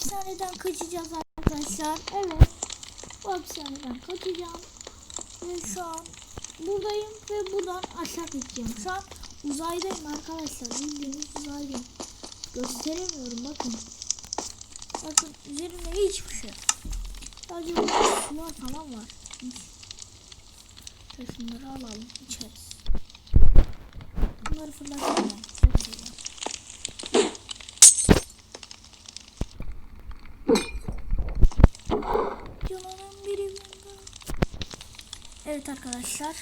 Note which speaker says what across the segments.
Speaker 1: hapishaneden kaçacağız arkadaşlar. Evet. Bu hapishaneden kaçacağım. Ve şu an buradayım ve buradan aşağı gideceğim. Şu an uzaydayım arkadaşlar. Bildiğiniz uzaydayım. Gösteremiyorum bakın. Bakın üzerimde hiçbir şey. Sadece sular falan var. Şunları alalım içeriz. Bunları fırlatacağım. Evet arkadaşlar.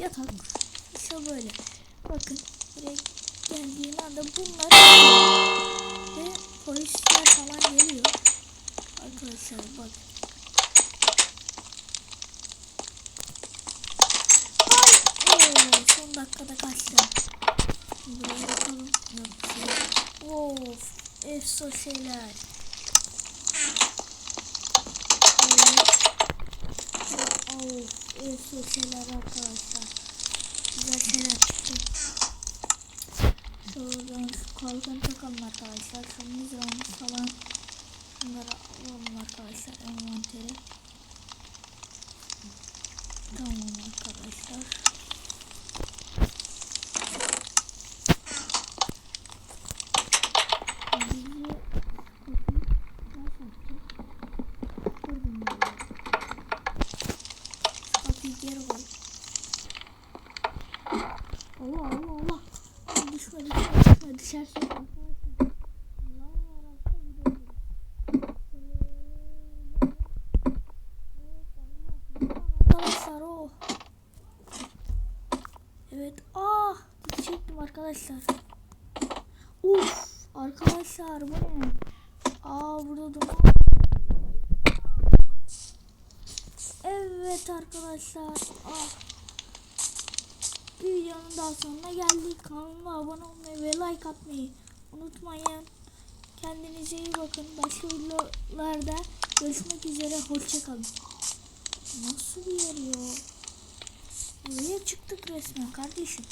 Speaker 1: Yatak. İşte böyle. Bakın. Buraya geldiğim anda bunlar ve polisler falan geliyor. Arkadaşlar bak. Ay! Oo, son dakikada kaçtım. Buraya bakalım. Of. Efso şeyler. Evet. Şeyler arkadaşlar. Şeyler çıktı. Şuradan şu kalkan takalım arkadaşlar. Şu mızrağımız falan. Bunları alalım arkadaşlar envantere. Tamam arkadaşlar. Allah Allah Allah. Düşme düşme düşme düşersin arkadaşlar. O. Evet. Ah çektim arkadaşlar. Uf arkadaşlar bu ne? Aa burada duman. Evet arkadaşlar. Ah. Bir videonun daha sonuna geldik. Kanalıma abone olmayı ve like atmayı unutmayın. Kendinize iyi bakın. Başka videolarda görüşmek üzere. Hoşçakalın. Nasıl bir yer ya? Buraya çıktık resmen kardeşim.